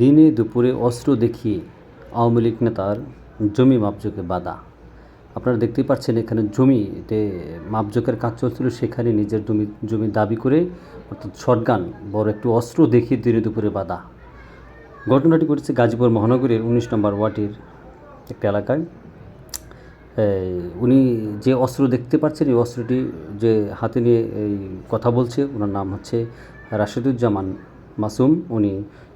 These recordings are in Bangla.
দিনে দুপুরে অস্ত্র দেখিয়ে আওয়ামী লীগ নেতার জমি মাপজোকে বাধা। আপনারা দেখতেই পাচ্ছেন এখানে জমিতে মাপজোকের কাজ চলছিল। সেখানে নিজের জমি জমি দাবি করে অর্থাৎ শটগান, বড় একটু অস্ত্র দেখিয়ে দিনে দুপুরে বাধা। ঘটনাটি ঘটেছে গাজীপুর মহানগরের উনিশ নম্বর ওয়ার্ডের একটা এলাকায়। উনি যে অস্ত্র দেখতে পাচ্ছেন, এই অস্ত্রটি যে হাতে নিয়ে কথা বলছে, ওনার নাম হচ্ছে রাশেদুজ্জামান মাসুম, উনি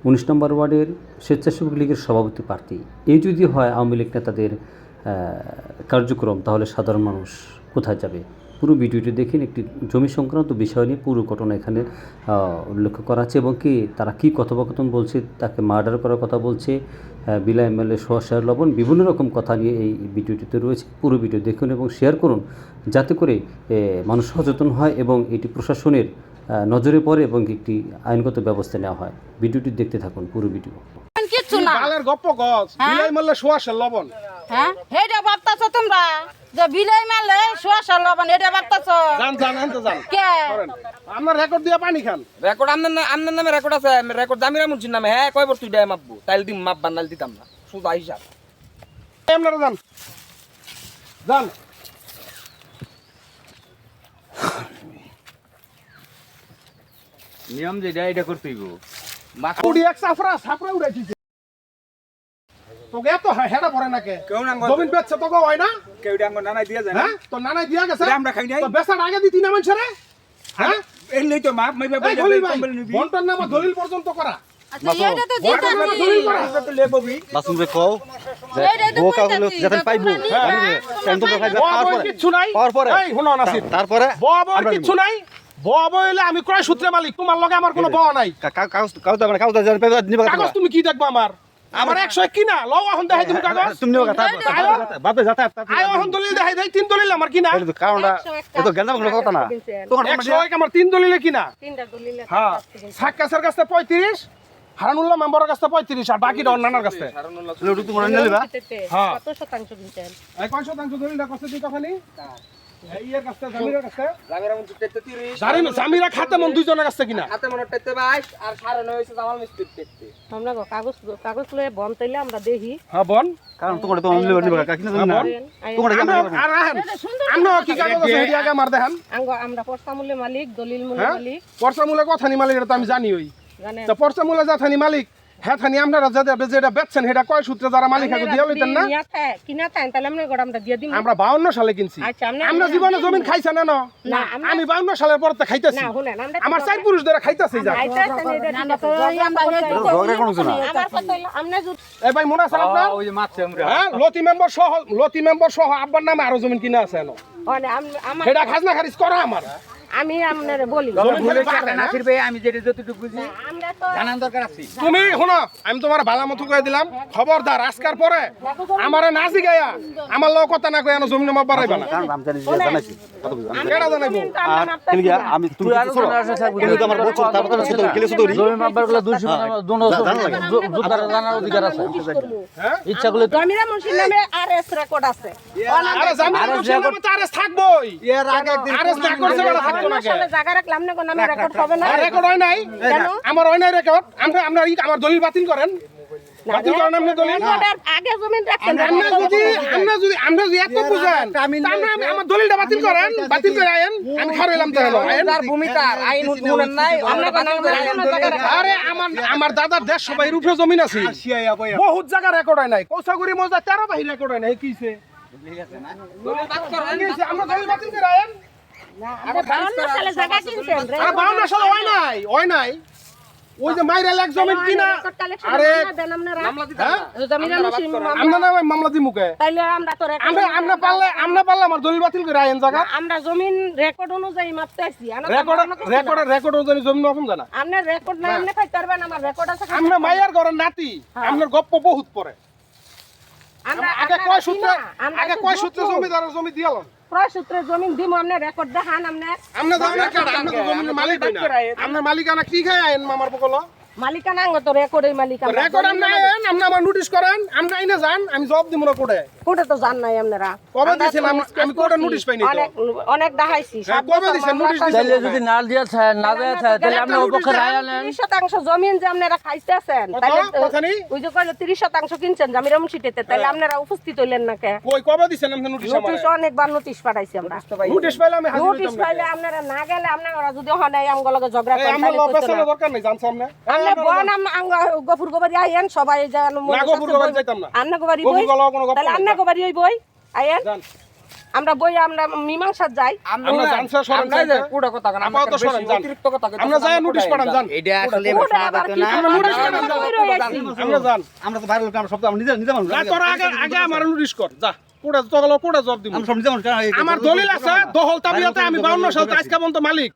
উনিশ নম্বর ওয়ার্ডের স্বেচ্ছাসেবক লীগের সভাপতি প্রার্থী। এই যদি হয় আওয়ামী লীগ নেতাদের কার্যক্রম, তাহলে সাধারণ মানুষ কোথায় যাবে? পুরো ভিডিওটি দেখেন, একটি জমি সংক্রান্ত বিষয় নিয়ে পুরো ঘটনা এখানে উল্লেখ করা আছে এবং কি তারা কি কথোপকথন বলছে, তাকে মার্ডার করার কথা বলছে বিলা এমএলএ সোহাশার লবণ, বিভিন্ন রকম কথা নিয়ে এই ভিডিওটিতে রয়েছে। পুরো ভিডিও দেখুন এবং শেয়ার করুন, যাতে করে মানুষ সচেতন হয় এবং এটি প্রশাসনের নজরে পড়ে এবং একটি আইনগত ব্যবস্থা নেওয়া হয়। ভিডিওটি দেখতে থাকুন পুরো ভিডিও। কিচ্ছু না। বালের গপ্প গছ বিলাই মারলে সোয়াশের লবণ। হ্যাঁ? হেডে ভাবতাছো তোমরা? যে বিলাই মারলে লবণ হেডে ভাবতাছো? জান জান আনতে জান। কে? করেন রেকর্ড দিয়ে পানি খান। রেকর্ড আমনের না- আমনের নামে রেকর্ড আছে রেকর্ড জামিরা মুন্সির নামে। হ্যাঁ কয় বছর দেয় মাপবো? তাইলে দিম মাপ দিতাম না। হিসাব। আপনারা নিয়ম যেটা এটা করতেই গো উড়ি এক সাফরা সাফরা উড়াইছিস তোকে এত হেডা পড়ে নাকে কেউ না জমিন বেচছে তোকে হয় না? কেউ ডাঙ্গ নানাই দিয়া যায় না। হ্যাঁ? তো নানাই দিয়া গেছে? আমরা খাই নাই। তো বেচার আগে দিতি না মানুষেরে হ্যাঁ? এই নেই তো মাপ মাইবা এই দলিল ভাই বন্টন নামা দলিল পর্যন্ত করা। আচ্ছা রে যে যে নিবা, রে, নাসির। তারপরে হলে আমি ক্রয় সূত্রে মালিক তোমার লগে আমার কোনো বয়া নাই। কাগজ কাগজ দাও কাগজ দাও পেপার নিবা কাগজ তুমি কি দেখবা আমার? আমার একশো এক কিনা? লও এখন দেখাই তুমি কাগজ। তুমি তারপর আয়ো। যাতা এখন দলিল দেখাই দেয় তিন দলিল আমার কিনা? তো কারণটা কথা না। তোমার একশো এক আমার তিন দলিলে কিনা? হ্যাঁ সাক্কাসের কাছে পঁয়ত্রিশ হারানুল্লাহ মেম্বারের কাছে পঁয়ত্রিশ আর বাকিটা অন্যান্যর কাছে। নিলিবা হ্যাঁ। কত শতাংশ কিনছেন কয় শতাংশ দলিলটা কষ্ট দিই কখানি এই ইয়ের কাছে জামিরের কাছে জামিরা মুন্সির টাইতে তিরিশ জামিন জামিরা খাতে মন দুইজনের কাছে কিনা? হাতে মনে টাইতে বাইশ আর সাড়ে নয় হয়েছে জামাল মিস্ত্রির টাইতে আমরা কাগজ কাগজ লয়ে বন তৈলে আমরা দেখি। হ্যাঁ বন? কারণ তোমার তো নিলিবা নিবা কিনা তুমি না। তোমার আমরা আর রাহেন আমরা কি কাগজ হেডি আগে আমার দেখান আমরা পর্সামূল্যে মালিক দলিল মূল্য হ্যাঁ? মালিক। পর্চা মূলে কথা নি মালিক এটা তো আমি জানি ওই। জানেন। তো যা থানি মালিক হ্যাঁ থানি আপনারা যেটা যেটা বেচছেন সেটা কয় সূত্রে যারা মালিক হাকু দিয়ে লইতেন না? কিনা থাকে তাহলে আমরা গোড়া আমরা দিয়ে দিই আমরা বাউন্ন সালে কিনছি। আচ্ছা, আমরা জীবনে জমিন খাইছেন না না, আমি বাউন্ন সালের পর তো খাইতেছি। আমরা আমার চার পুরুষ ধরে খাইতেছি যা। এই ভাই মনে আছে আপনার? ওই যে মারছে আমরা। হ্যাঁ লতি মেম্বার সহ লতি মেম্বার সহ আব্বার নামে আরও জমিন কিনা আছে সেটা খাজনা খারিজ করা আমার। আমি আপনারে বলি। আমি যেটা যতটুকু বুঝি। আমরা দরকার আছে। তুমি শোনো আমি তোমার ভালো মতো করে দিলাম খবরদার আজকার পরে আমারে না জিগাইয়া আমার লোক কথা না কই এনো জমিন মাপ বাড়াইবা না। কারণ আমি জানি জানাইছি। কেডা জানাইবো? আর তুমি আমি তুমি কি তুমি তো আমার বলছো তারপর ছোট গেলে ছোট রি জমি মাপবারগুলো দুইশো জানা লাগে। জানার অধিকার আছে। হ্যাঁ? ইচ্ছা করলে জমিরা মুন্সির নামে আর রেকর্ড আছে। আরে জামিন হোসেন নামে তো আরেস থাকবই। এর আগে একদিন আরেস না করছে বেলা থাকতো না জায়গা রাখলাম না কোন নামে রেকর্ড হবে না। রেকর্ড হয় নাই? আমার হয় নাই রেকর্ড আমরা আমরা আমার দলিল বাতিল করেন। বাতিল করেন আপনি দলিল। আগে জমিন রাখছেন আমরা যদি আমরা যদি আমরা যদি এত বুঝেন তাহলে আমার দলিলটা বাতিল করেন বাতিল করে আইন আমি খারাইলাম তো হলো আইন তার ভূমি তার আইন উন্নয়ন নাই আমরা বাতিল করে আইন দলিল আরে আমার আমার দাদার দেশ সবাই রূপে জমিন আছে। বহুত জায়গা রেকর্ড হয় নাই। কৌসাগুড়ি মজা তেরো বাহির রেকর্ড হয় নাই কিছে কিছে? আমরা দলিল বাতিল করে আইন বাউন্ন সালে জায়গা কিনছেন আরে বাউন্ন সালে হয় নাই হয় নাই। ওই যে মাইরা লাখ জমিন কিনা? আরে হ্যাঁ আমরা না ওই মামলা দি মুখে তাইলে আমরা তো আমরা আমরা পারলে আমরা পারলে আমার দলিল বাতিল করে আইন জায়গা। আমরা জমিন রেকর্ড অনুযায়ী মাপতে আছি রেকর্ড রেকর্ড রেকর্ড অনুযায়ী জমিন রকম জানা আপনার রেকর্ড না আপনি খাইতে পারবেন আমার রেকর্ড আছে আমরা মাইয়ার ঘরের নাতি আপনার গপ্প বহুত পরে। আমরা আগে কয় সূত্রে আগে কয়। সূত্রে জমিদারের জমি দিয়ালাম ক্রয় সূত্রে জমিন দিমু আপনি রেকর্ড দেখান আপনি আমরা দাও না কেন আমরা তো জমির মালিক হই না আমরা মালিকানা কি খাই আইন মামার বকল? মালিকানা আঙ্গ তো রেকর্ডের মালিকানা। রেকর্ড আমরা আইন আপনি আমার নোটিশ করেন আপনি আইনে যান আমি জব দিব না কোর্টে তো জান নাই আপনারা কবে আমরা আমি- নোটিশ পাইনি অনেক অনেক দেখাইছি হ্যাঁ, কবে নোটিশ খাইছি। যদি না দিয়ে থাকে না দিয়ে থাকে তাহলে আপনি রায় আনেন তিরিশ শতাংশ জমিন যে আপনারা খাইতেছেন? তাহলে? ওই যে কইলো তিরিশ শতাংশ কিনছেন মুন্সিটিতে তাহলে আপনারা উপস্থিত হইলেন না কে কই কবে দিছেন আপনি নোটিশ আমারে? নোটিশ অনেকবার নোটিশ পাঠাইছি আমরা নোটিশ পাইলে আমি হাজির নোটিশ। পাইলে আপনারা না গেলে আপনারা যদি হন এই আমগুলোকে ঝগড়া করেন আমার। দরকার নেই, জানছো আপনি? এই, আপনি বন আম আঙ্গ গফুর গোবারি আইয়েন সবাই না, গফুর যাইতাম না। গোবারি তাহলে যান। গোবারি ওই বই আইয়েন যান। আমরা বই আমরা মীমাংসা যাই আমরা জানছে সরেন আমরা যে সাইডে। পুরো কথা কেন আপাতত সরেন, যান। অতিরিক্ত কথা আমরা যাই আমরা নোটিশ পাঠান যান। এটা আসলে আবার কি আমরা নোটিশ আমরা পাঠান, যান। আমরা যান আমরা তো বাইরে লোক আমরা সব আমরা নিজে নিজে মানুষ না তোর আগে আগে আমার নোটিশ কর যা কোড়ে তো গেল কোড়ে জব দিব আমরা সব নিজে মানুষ আমার দলিল আছে দহল তাবিয়াতে আমি বাউন্ন সাল দলিল আজকে পর্যন্ত মালিক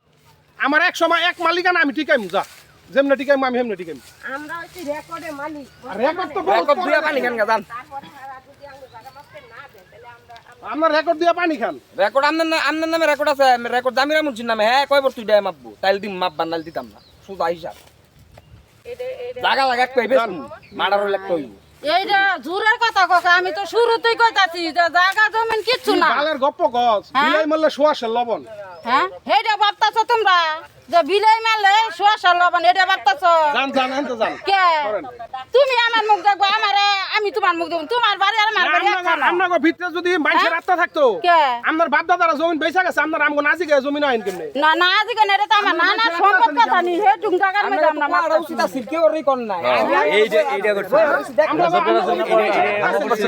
আমার এক সময় এক মালিকানা আমি টিকাইম যা যেমনে টিকাইম আমি হেমনে টিকাইম। আমরা হচ্ছে রেকর্ডে মালিক। রেকর্ড তো রেকর্ড পানি খান আমরা রেকর্ড দিয়ে পানি খান। রেকর্ড আমনের না- আমনের নামে রেকর্ড আছে রেকর্ড জামিরা মুন্সির নামে। হ্যাঁ কয় বছর দেয় মাপবো? তাইলে দিম মাপ বান্নাল দিতাম না। সুদা হিসাব। লাগা মার্ডার হইলে এইটা জোরের কথা কথা আমি তো শুরুতেই কইতাছি যে জায়গা জমিন কিচ্ছু না। বালের গপ্প গছ হ্যাঁ? বিলাই মারলে সোয়াশের লবণ। হ্যাঁ? হেটা ভাবতাছো তোমরা? যে বিলাই মারলে শোয়াশা লবণ এটা ভাবতাছো জান জান এনতে জান। কে? তুমি আমার মুখ দেখব আমারে আমি তোমার মুখ দেখব। তোমার বাড়ি আর আমার বাড়ি একখানা। আপনার ভিতরে যদি মানুষের হ্যাঁ? আত্মা থাকতো কে? আপনার বাপ দাদারা জমিন বেচা গেছে আপনার আমগো নাজি গেছে জমিন আইন কেমনে? না না আজকে এটা তো আমার নানা সম্পদ কথা নি হে টুং টাকার আমরা মধ্যে তো আমরা পাড়া উচিত আছে কেউ ওরই কোন নাই এইটা এইটা করছে। আমরা মারতাছি।